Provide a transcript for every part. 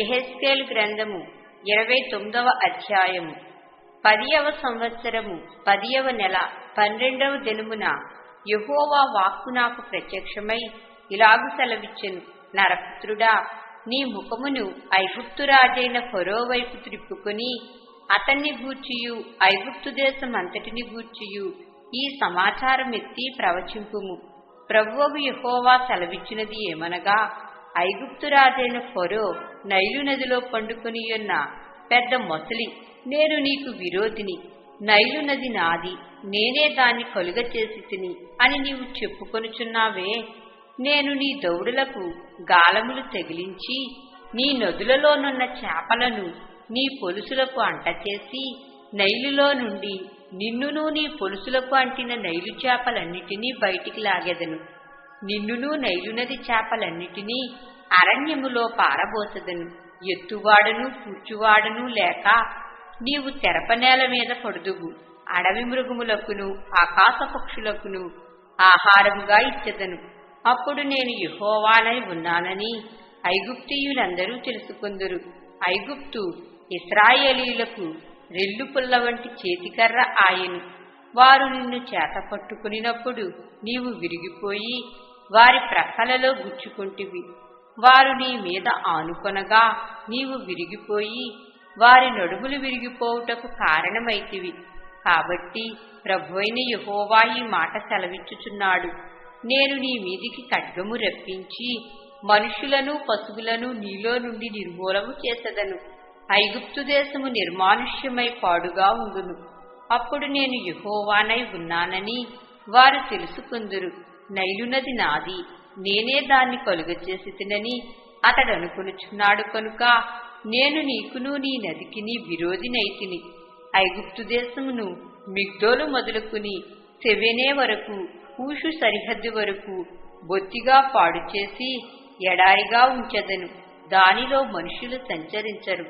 ఎహెస్కేల్ గ్రంథము ఇరవై తొమ్మిదవ అధ్యాయము పదియవ సంవత్సరము పదియవ నెల పన్నెండవ దినమున యహోవా వాక్కు నాకు ప్రత్యక్షమై ఇలాగు సెలవిచ్చెను. నరపుత్రుడా నీ ముఖమును ఐగుప్తురాజైన ఫరో వైపు త్రిప్పుకొని అతన్ని గూర్చియు ఐగుప్తు దేశం అంతటిని గూర్చియు ఈ సమాచారం ఎత్తి ప్రవచింపుము. ప్రభువగు యహోవా సెలవిచ్చినది ఏమనగా ఐగుప్తురాజైన ఫరో నైలు నదిలో పండుకుని ఉన్న పెద్ద మొసలి నేను నీకు విరోధిని. నైలు నది నాది నేనే దాన్ని కలుగ చేసి తిని అని నీవు చెప్పుకొనుచున్నావే. నేను నీ దౌడులకు గాలములు తగిలించి నీ నదులలోనున్న చేపలను నీ పొలుసులకు అంటచేసి నైలులో నుండి నిన్నును నీ పొలుసులకు అంటిన నైలు చేపలన్నిటినీ బయటికి లాగెదను. నిన్నును నైలునది చేపలన్నిటినీ అరణ్యములో పారబోసదను. ఎత్తువాడను కూర్చువాడను లేక నీవు తెరపనేల మీద పడుదుగు అడవి మృగములకును ఆకాశ పక్షులకును ఆహారముగా ఇచ్చదను. అప్పుడు నేను యహోవానై ఉన్నానని ఐగుప్తియులందరూ తెలుసుకుందరు. ఐగుప్తు ఇస్రాయేలీలకు రెల్లు పుల్ల వంటి చేతికర్ర ఆయను. వారు నిన్ను చేత పట్టుకునినప్పుడు నీవు విరిగిపోయి వారి ప్రక్కలలో గుచ్చుకుంటివి. వారు నీ మీద ఆనుకొనగా నీవు విరిగిపోయి వారి నడుములు విరిగిపోవుటకు కారణమైతివి. కాబట్టి ప్రభువైన యహోవా ఈ మాట సెలవిచ్చుచున్నాడు. నేను నీ మీదికి ఖడ్గము రప్పించి మనుషులను పశువులను నీలో నుండి నిర్మూలము చేసెదను. ఐగుప్తు దేశము నిర్మానుష్యమై పాడుగా ఉండును. అప్పుడు నేను యహోవానై ఉన్నానని వారు తెలుసుకుందురు. నైలునది నాది నేనే దాన్ని కలుగచేసి తినని అతడనుకునుచున్నాడు కనుక నేను నీకును నీ నదికి నీ విరోధినైతిని ఐగుప్తు దేశమును మిగ్దోలు మొదలుకుని సెవెనే వరకు కూషు సరిహద్దు వరకు బొత్తిగా పాడు చేసి ఎడారిగా ఉంచెదను. దానిలో మనుషులు సంచరించరు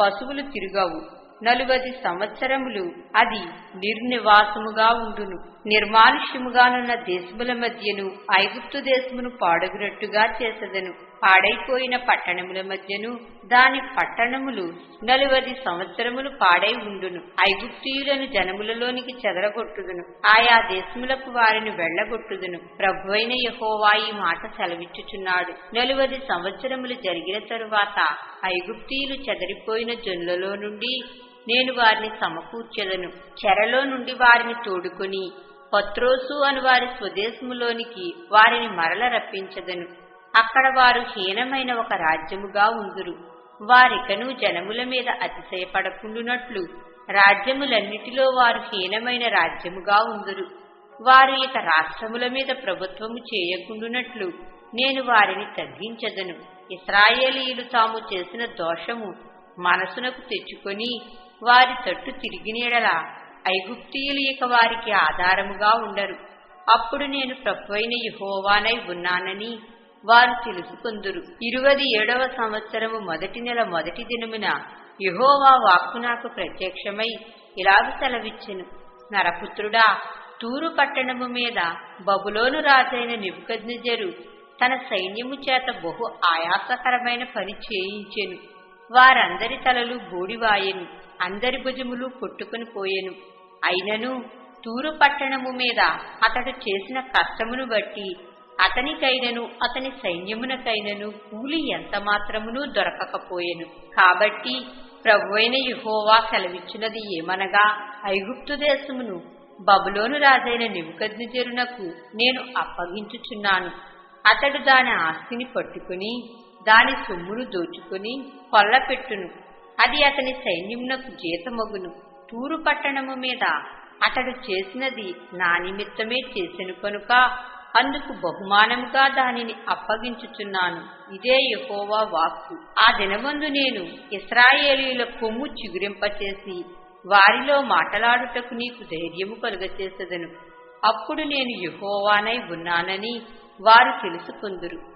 పశువులు తిరుగవు. నలుగది సంవత్సరములు అది నిర్నివాసముగా ఉండును. నిర్మానుష్యముగానున్న దేశముల మధ్యను ఐగుప్తు దేశమును పాడుగునట్టుగా చేసెదను. పాడైపోయిన పట్టణముల మధ్యను దాని పట్టణములు నలువది సంవత్సరములు పాడై ఉండును. ఐగుప్తియులను జనములలోనికి చెదరగొట్టుదును. ఆయా దేశములకు వారిని వెళ్ళగొట్టుదును ప్రభువైన యహోవా ఈ మాట సెలవిచ్చుచున్నాడు. నలువది సంవత్సరములు జరిగిన తరువాత ఐగుప్తీయులు చెదరిపోయిన జనులలో నుండి నేను వారిని సమకూర్చెదను. చెరలో నుండి వారిని తోడుకొని పత్రోసు అని వారి స్వదేశములోనికి వారిని మరల రప్పించదను. అక్కడ వారు హీనమైన ఒక రాజ్యముగా ఉందురు. వారికను జనముల మీద అతిశయపడకుండునట్లు రాజ్యములన్నిటిలో వారు హీనమైన రాజ్యముగా ఉందురు. వారు ఇక రాష్ట్రముల మీద ప్రభుత్వము చేయకుండునట్లు నేను వారిని తగ్గించదను. ఇస్రాయేలీయులు తాము చేసిన దోషము మనసునకు తెచ్చుకొని వారి తట్టు తిరిగినీడలా. ఐగుప్తీయులు ఇక వారికి ఆధారముగా ఉండరు. అప్పుడు నేను ప్రభువైన యహోవానై ఉన్నానని వారు తెలుసుకుందురు. ఇరువది ఏడవ సంవత్సరము మొదటి నెల మొదటి దినమున యహోవా వాక్కు నాకు ప్రత్యక్షమై ఇలాగ సెలవిచ్చెను. నరపుత్రుడా తూరు పట్టణము మీద బబులోను రాజైన నిపుకజ్ఞజరు తన సైన్యము చేత బహు ఆయాసకరమైన పని చేయించెను. వారందరి తలలు బూడివాయెను. అందరి భుజములు కొట్టుకుని పోయెను. అయినను తూరు పట్టణము మీద అతడు చేసిన కష్టమును బట్టి అతనికైనను అతని సైన్యమునకైనను కూలి ఎంత మాత్రమునూ దొరకకపోయెను. కాబట్టి ప్రభువైన యుహోవా సెలవిచ్చినది ఏమనగా ఐగుప్తు దేశమును బబులోను రాజైన నిముకజ్ఞజరునకు నేను అప్పగించుచున్నాను. అతడు దాని ఆస్తిని పట్టుకుని దాని సొమ్మును దోచుకుని కొల్లపెట్టును. అది అతని సైన్యమునకు జీతమగును. తూరు పట్టణము మీద అతడు చేసినది నా నిమిత్తమే చేసెను కనుక అందుకు బహుమానముగా దానిని అప్పగించుచున్నాను. ఇదే యహోవా వాక్కు. ఆ దినమందు నేను ఇస్రాయేలీల కొమ్ము చిగురింపచేసి వారిలో మాటలాడుటకు నీకు ధైర్యము కలుగచేసదను. అప్పుడు నేను యహోవానై ఉన్నానని వారు తెలుసుకుందురు.